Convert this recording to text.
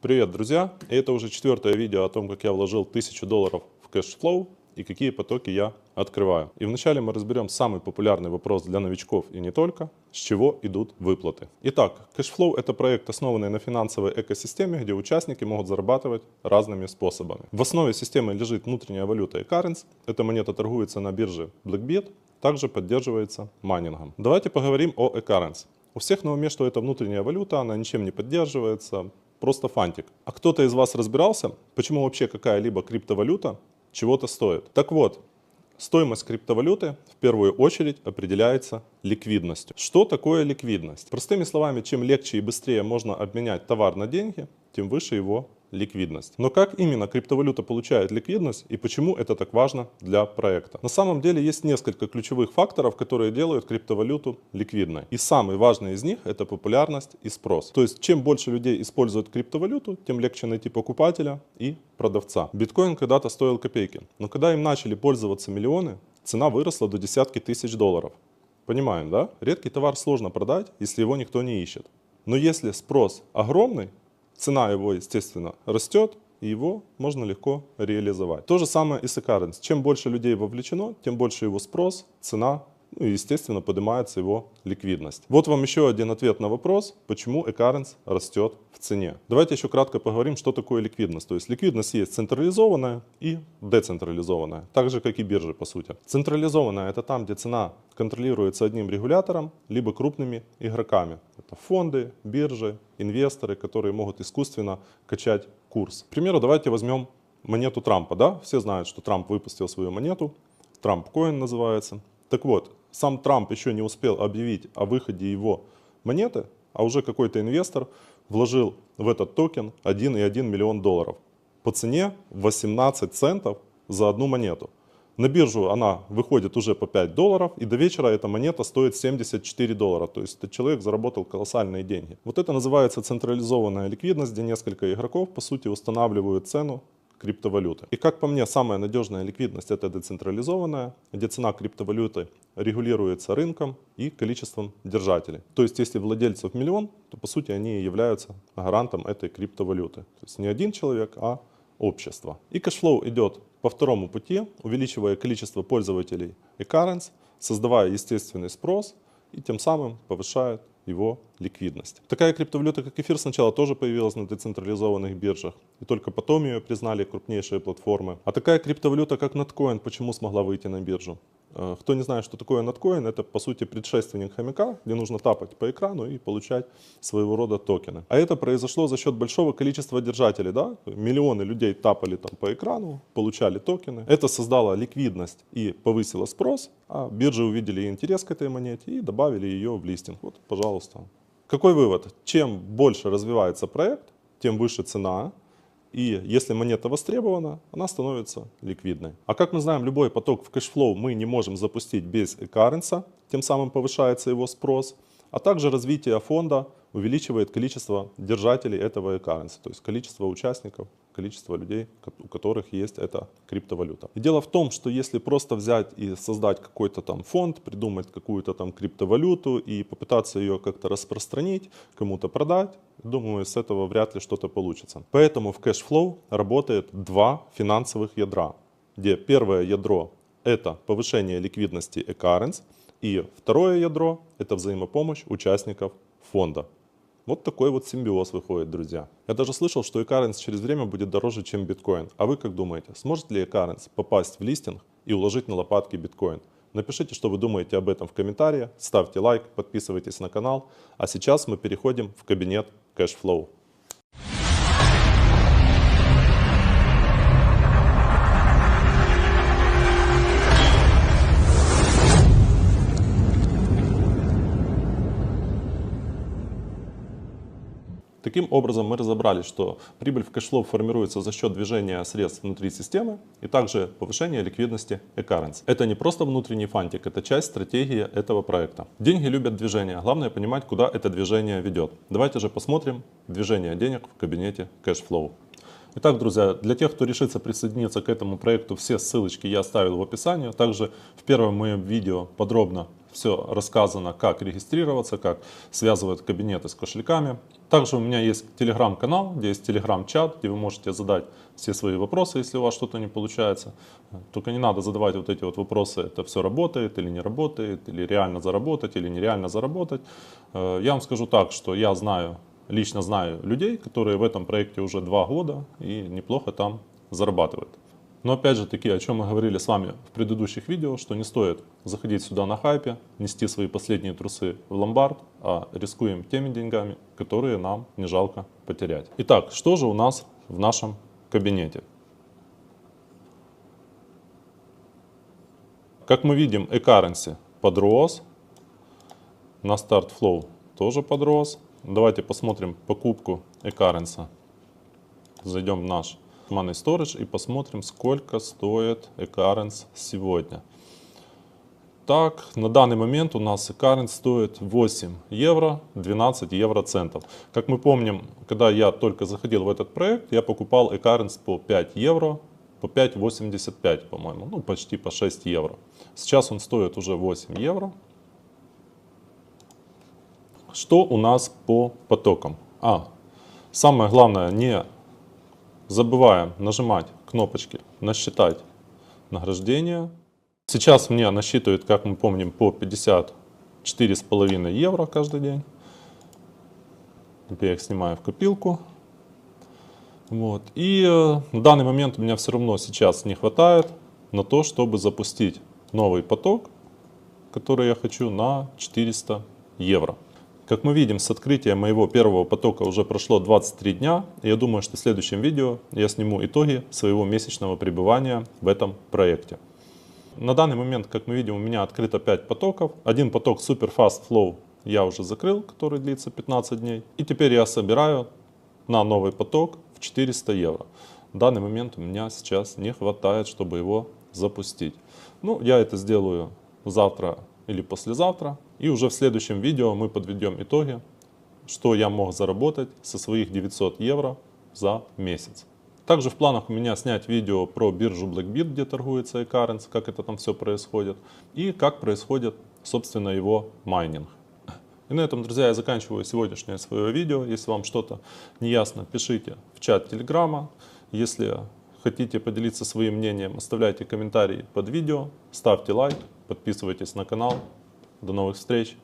Привет, друзья! И это уже четвертое видео о том, как я вложил 1000 долларов в кэшфлоу и какие потоки я открываю. И вначале мы разберем самый популярный вопрос для новичков и не только, с чего идут выплаты. Итак, кэшфлоу это проект, основанный на финансовой экосистеме, где участники могут зарабатывать разными способами. В основе системы лежит внутренняя валюта eCurrents. Эта монета торгуется на бирже Blackbit, также поддерживается майнингом. Давайте поговорим о eCurrents. У всех на уме, что это внутренняя валюта, она ничем не поддерживается, просто фантик. А кто-то из вас разбирался, почему вообще какая-либо криптовалюта чего-то стоит? Так вот, стоимость криптовалюты в первую очередь определяется ликвидностью. Что такое ликвидность? Простыми словами, чем легче и быстрее можно обменять товар на деньги, тем выше его ликвидность. Но как именно криптовалюта получает ликвидность и почему это так важно для проекта? На самом деле есть несколько ключевых факторов, которые делают криптовалюту ликвидной. И самый важный из них это популярность и спрос. То есть чем больше людей используют криптовалюту, тем легче найти покупателя и продавца. Биткоин когда-то стоил копейки, но когда им начали пользоваться миллионы, цена выросла до десятки тысяч долларов. Понимаем, да? Редкий товар сложно продать, если его никто не ищет. Но если спрос огромный, цена его, естественно, растет, и его можно легко реализовать. То же самое и с e Чем больше людей вовлечено, тем больше его спрос, цена, ну и, естественно, поднимается его ликвидность. Вот вам еще один ответ на вопрос, почему e растет в цене. Давайте еще кратко поговорим, что такое ликвидность. То есть ликвидность есть централизованная и децентрализованная, так же, как и биржи, по сути. Централизованная – это там, где цена контролируется одним регулятором, либо крупными игроками. Фонды, биржи, инвесторы, которые могут искусственно качать курс. К примеру, давайте возьмем монету Трампа. Да? Все знают, что Трамп выпустил свою монету. Трамп Коин называется. Так вот, сам Трамп еще не успел объявить о выходе его монеты, а уже какой-то инвестор вложил в этот токен 1,1 миллион долларов по цене 18 центов за одну монету. На биржу она выходит уже по 5 долларов, и до вечера эта монета стоит 74 доллара. То есть этот человек заработал колоссальные деньги. Вот это называется централизованная ликвидность, где несколько игроков, по сути, устанавливают цену криптовалюты. И как по мне, самая надежная ликвидность это децентрализованная, где цена криптовалюты регулируется рынком и количеством держателей. То есть если владельцев миллион, то по сути они являются гарантом этой криптовалюты. То есть не один человек, а общество. И кэшфлоу идет по второму пути, увеличивая количество пользователей и currents, создавая естественный спрос и тем самым повышает его ликвидность. Такая криптовалюта, как эфир, сначала тоже появилась на децентрализованных биржах, и только потом ее признали крупнейшие платформы. А такая криптовалюта, как Notcoin, почему смогла выйти на биржу? Э, кто не знает, что такое Notcoin, это по сути предшественник хомяка, где нужно тапать по экрану и получать своего рода токены. А это произошло за счет большого количества держателей. Да? Миллионы людей тапали там по экрану, получали токены. Это создало ликвидность и повысило спрос, а биржи увидели интерес к этой монете и добавили ее в листинг. Вот, пожалуйста. Какой вывод? Чем больше развивается проект, тем выше цена, и если монета востребована, она становится ликвидной. А как мы знаем, любой поток в кэшфлоу мы не можем запустить без currency, тем самым повышается его спрос. А также развитие фонда увеличивает количество держателей этого e-currency, то есть количество участников, количество людей, у которых есть эта криптовалюта. И дело в том, что если просто взять и создать какой-то там фонд, придумать какую-то там криптовалюту и попытаться ее как-то распространить, кому-то продать, думаю, с этого вряд ли что-то получится. Поэтому в Cashflow работает два финансовых ядра, где первое ядро это повышение ликвидности e-currency, и второе ядро – это взаимопомощь участников фонда. Вот такой вот симбиоз выходит, друзья. Я даже слышал, что eCurrency через время будет дороже, чем биткоин. А вы как думаете, сможет ли eCurrency попасть в листинг и уложить на лопатки биткоин? Напишите, что вы думаете об этом в комментариях, ставьте лайк, подписывайтесь на канал. А сейчас мы переходим в кабинет CashFlow. Образом, мы разобрались, что прибыль в кэшфлоу формируется за счет движения средств внутри системы и также повышения ликвидности e-currency. Это не просто внутренний фантик, это часть стратегии этого проекта. Деньги любят движение, главное понимать, куда это движение ведет. Давайте же посмотрим движение денег в кабинете кэшфлоу. Итак, друзья, для тех, кто решится присоединиться к этому проекту, все ссылочки я оставил в описании. Также в первом моем видео подробно все рассказано, как регистрироваться, как связывать кабинеты с кошельками. Также у меня есть телеграм-канал, где есть телеграм-чат, где вы можете задать все свои вопросы, если у вас что-то не получается. Только не надо задавать вот эти вот вопросы, это все работает или не работает, или реально заработать, или нереально заработать. Э, Я вам скажу так, что я знаю, лично знаю людей, которые в этом проекте уже два года и неплохо там зарабатывают. Но опять же таки, о чем мы говорили с вами в предыдущих видео, что не стоит заходить сюда на хайпе, нести свои последние трусы в ломбард, а рискуем теми деньгами, которые нам не жалко потерять. Итак, что же у нас в нашем кабинете? Как мы видим, e-currency подрос, на старт flow тоже подрос. Давайте посмотрим покупку e-currency. Зайдем в наш Money Storage и посмотрим, сколько стоит eCurrents сегодня. Так, на данный момент у нас eCurrents стоит 8 евро 12 евроцентов. Как мы помним, когда я только заходил в этот проект, я покупал eCurrents по 5 евро, по 5,85, по-моему, ну почти по 6 евро. Сейчас он стоит уже 8 евро. Что у нас по потокам? А, самое главное, не забываем нажимать кнопочки «Насчитать награждение». Сейчас мне насчитывают, как мы помним, по 54,5 евро каждый день. Я их снимаю в копилку. Вот. И э, в данный момент у меня все равно сейчас не хватает на то, чтобы запустить новый поток, который я хочу на 400 евро. Как мы видим, с открытия моего первого потока уже прошло 23 дня. И я думаю, что в следующем видео я сниму итоги своего месячного пребывания в этом проекте. На данный момент, как мы видим, у меня открыто 5 потоков. Один поток Super Fast Flow я уже закрыл, который длится 15 дней. И теперь я собираю на новый поток в 400 евро. В данный момент у меня сейчас не хватает, чтобы его запустить. Ну, я это сделаю завтра или послезавтра. И уже в следующем видео мы подведем итоги, что я мог заработать со своих 900 евро за месяц. Также в планах у меня снять видео про биржу Blackbit, где торгуется iCurrency, как это там все происходит, и как происходит, собственно, его майнинг. И на этом, друзья, я заканчиваю сегодняшнее свое видео. Если вам что-то неясно, пишите в чат Телеграма. Если хотите поделиться своим мнением, оставляйте комментарии под видео, ставьте лайк, подписывайтесь на канал. До новых встреч!